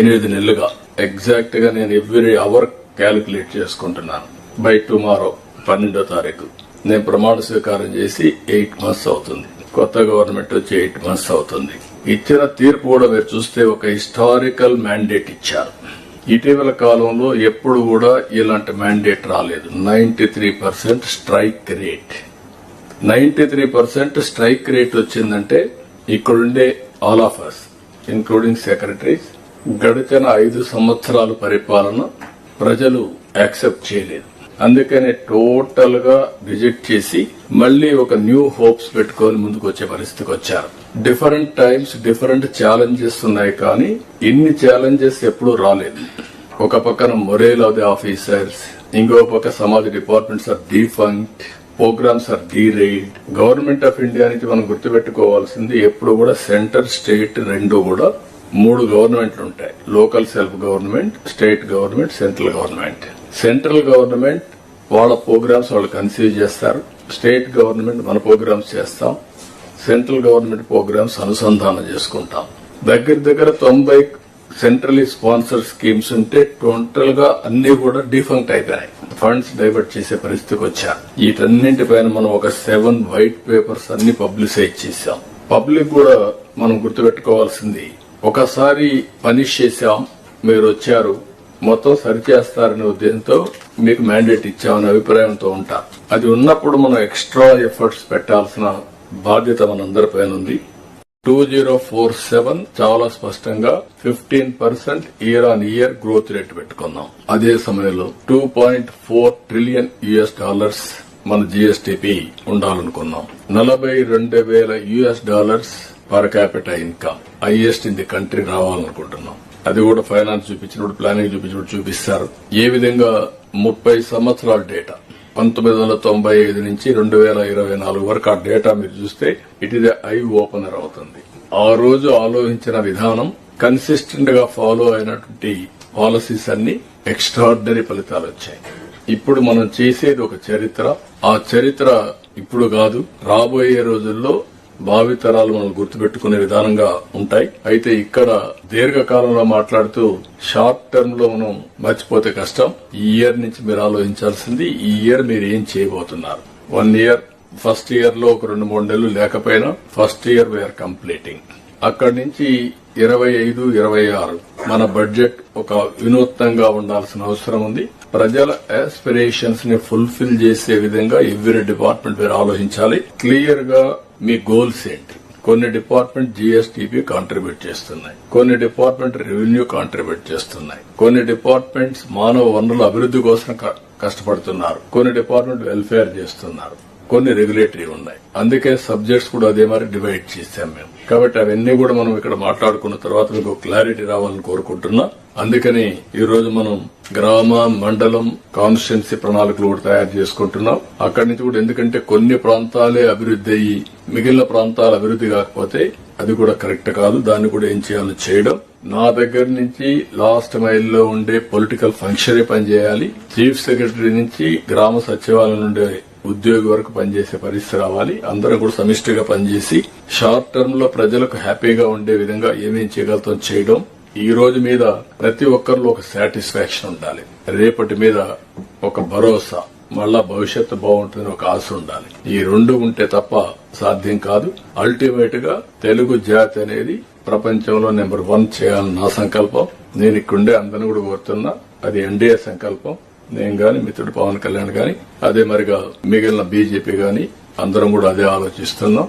ఎనిమిది నెలలుగా. ఎగ్జాక్ట్గా నేను ఎవ్రీ అవర్ క్యాలిక్యులేట్ చేసుకుంటున్నాను. బై టుమారో పన్నెండో తారీఖు. నేను ప్రమాణ స్వీకారం చేసి ఎయిట్ మంత్స్ అవుతుంది. కొత్త గవర్నమెంట్ వచ్చి ఎయిట్ మంత్స్ అవుతుంది. ఇచ్చిన తీర్పు కూడా మీరు చూస్తే ఒక హిస్టారికల్ మ్యాండేట్ ఇచ్చారు. ఇటీవల కాలంలో ఎప్పుడు కూడా ఇలాంటి మ్యాండేట్ రాలేదు. Ninety three percent strike rate ninety three percent strike rate వచ్చిందంటే ఇక్కడుండే all of us including secretaries గడిచిన ఐదు సంవత్సరాల పరిపాలన ప్రజలు యాక్సెప్ట్ చేయలేదు. అందుకనే టోటల్గా రిజెక్ట్ చేసి మళ్ళీ ఒక న్యూ హోప్స్ పెట్టుకొని ముందుకు వచ్చే పరిస్థితికి వచ్చారు. డిఫరెంట్ టైమ్స్ డిఫరెంట్ ఛాలెంజెస్ ఉన్నాయి కానీ ఇన్ని ఛాలెంజెస్ ఎప్పుడూ రాలేదు. ఒక పక్కన మొరేల్ ఆఫ్ ది ఆఫీసర్స్ ఇంకో పక్క Samaj departments are defunct programs are deride government of India నుంచి మనం గుర్తుపెట్టుకోవాల్సింది ఎప్పుడు కూడా సెంటర్ స్టేట్ రెండు కూడా మూడు గవర్నమెంట్లు ఉంటాయి. Local self government state government central government. Central government వాళ్ళ ప్రోగ్రామ్స్ వాళ్ళు కన్సీవ్ చేస్తారు. స్టేట్ గవర్నమెంట్ మన ప్రోగ్రామ్స్ చేస్తాం. సెంట్రల్ గవర్నమెంట్ ప్రోగ్రామ్స్ అనుసంధానం చేసుకుంటాం. దగ్గర దగ్గర తొంభై సెంట్రలీ స్పాన్సర్ స్కీమ్స్ ఉంటే టోటల్గా అన్ని కూడా డిఫంక్ట్ అయిపోయినాయి. ఫండ్స్ డైవర్ట్ చేసే పరిస్థితికి వచ్చారు. వీటన్నింటిపైన మనం ఒక సెవెన్ వైట్ పేపర్స్ అన్ని పబ్లిసైజ్ చేశాం. పబ్లిక్ కూడా మనం గుర్తుపెట్టుకోవాల్సింది ఒకసారి పనిష్ చేశాం మీరు వచ్చారు. మొత్తం సరిచేస్తారనే ఉద్దేశంతో మీకు మ్యాండేట్ ఇచ్చామనే అభిప్రాయంతో ఉంటా. అది ఉన్నప్పుడు మనం ఎక్స్ట్రా ఎఫర్ట్స్ పెట్టాల్సిన బాధ్యత మనందరిపైన ఉంది. టూ జీరో ఫోర్ సెవెన్ చాలా స్పష్టంగా fifteen percent year on year growth rate పెట్టుకున్నాం. అదే సమయంలో two point four trillion US dollars మన జిఎస్టిపి ఉండాలనుకున్నాం. నలభై రెండు వేల US dollars per capital income highest in the country రావాలనుకుంటున్నాం. అది కూడా ఫైనాన్స్ చూపించినప్పుడు ప్లానింగ్ చూపించినప్పుడు చూపిస్తారు. ఏ విధంగా ముప్పై సంవత్సరాల డేటా పంతొమ్మిది వందల తొంభై ఐదు నుంచి రెండు వేల ఇరవై నాలుగు వరకు ఆ డేటా మీరు చూస్తే ఇట్ ఇస్ ఐ ఓపెనర్ అవుతుంది. ఆ రోజు ఆలోచించిన విధానం కన్సిస్టెంట్గా ఫాలో అయినటువంటి పాలసీస్ అన్ని ఎక్స్ట్రాడినరీ ఫలితాలు వచ్చాయి. ఇప్పుడు మనం చేసేది ఒక చరిత్ర. ఆ చరిత్ర ఇప్పుడు కాదు రాబోయే రోజుల్లో భావితరాలు మనం గుర్తుపెట్టుకునే విధానంగా ఉంటాయి. అయితే ఇక్కడ దీర్ఘకాలంలో మాట్లాడుతూ షార్ట్ టర్మ్లో మనం మర్చిపోతే కష్టం. ఈ ఇయర్ నుంచి మీరు ఆలోచించాల్సింది ఈ ఇయర్ మీరు ఏం చేయబోతున్నారు? వన్ ఇయర్ ఫస్ట్ ఇయర్లో ఒక రెండు మూడు నెలలు లేకపోయినా ఫస్ట్ ఇయర్ వీఆర్ కంప్లీటింగ్ అక్కడి నుంచి ఇరవై ఐదు ఇరవై ఆరు మన బడ్జెట్ ఒక వినూత్నంగా ఉండాల్సిన అవసరం ఉంది. ప్రజల ఆస్పిరేషన్స్ని ఫుల్ఫిల్ చేసే విధంగా ఎవ్రీ డిపార్ట్మెంట్ మీరు ఆలోచించాలి. క్లియర్గా మీ గోల్స్ ఏంటి? కొన్ని డిపార్ట్మెంట్ జీఎస్టీపీ కాంట్రిబ్యూట్ చేస్తున్నాయి. కొన్ని డిపార్ట్మెంట్ రెవెన్యూ కాంట్రిబ్యూట్ చేస్తున్నాయి. కొన్ని డిపార్ట్మెంట్స్ మానవ వనరుల అభివృద్ధి కోసం క- కష్టపడుతున్నారు. కొన్ని డిపార్ట్మెంట్ వెల్ఫేర్ చేస్తున్నారు. కొన్ని రెగ్యులేటరీ ఉన్నాయి. అందుకే సబ్జెక్ట్స్ కూడా అదే మరి డివైడ్ చేశాం మేము. కాబట్టి అవన్నీ కూడా మనం ఇక్కడ మాట్లాడుకున్న తర్వాత మీకు క్లారిటీ రావాలని కోరుకుంటున్నా. అందుకని ఈ రోజు మనం గ్రామ మండలం కాన్స్టిట్యున్సీ ప్రణాళికలు కూడా తయారు చేసుకుంటున్నాం. అక్కడి నుంచి కూడా ఎందుకంటే కొన్ని ప్రాంతాలే అభివృద్ధి అయ్యి మిగిలిన ప్రాంతాలు అభివృద్ధి కాకపోతే అది కూడా కరెక్ట్ కాదు. దాన్ని కూడా ఏం చేయాలో చేయడం. నా దగ్గర నుంచి లాస్ట్ మైల్లో ఉండే పొలిటికల్ ఫంక్షనే పనిచేయాలి. చీఫ్ సెక్రటరీ నుంచి గ్రామ సచివాలయం నుండి ఉద్యోగి వరకు పనిచేసే పరిస్థితి రావాలి. అందరూ కూడా సమిష్టిగా పనిచేసి షార్ట్ టర్మ్లో ప్రజలకు హ్యాపీగా ఉండే విధంగా ఏమేం చేయగలుగుతాం చేయడం. ఈ రోజు మీద ప్రతి ఒక్కరిలో ఒక సాటిస్ఫాక్షన్ ఉండాలి. రేపటి మీద ఒక భరోసా. మళ్ళా భవిష్యత్తు బాగుంటుందని ఒక ఆశ ఉండాలి. ఈ రెండు ఉంటే తప్ప సాధ్యం కాదు. అల్టిమేట్గా తెలుగు జాతి అనేది ప్రపంచంలో నెంబర్ వన్ చేయాలని నా సంకల్పం. నేను ఇక్కడుండే అందరిని కూడా కోరుతున్నా. అది ఎన్డీఏ సంకల్పం. నేను గాని మిత్రుడు పవన్ కళ్యాణ్ గాని అదే మరిగా మిగిలిన బీజేపీ గాని అందరం కూడా అదే ఆలోచిస్తున్నాం.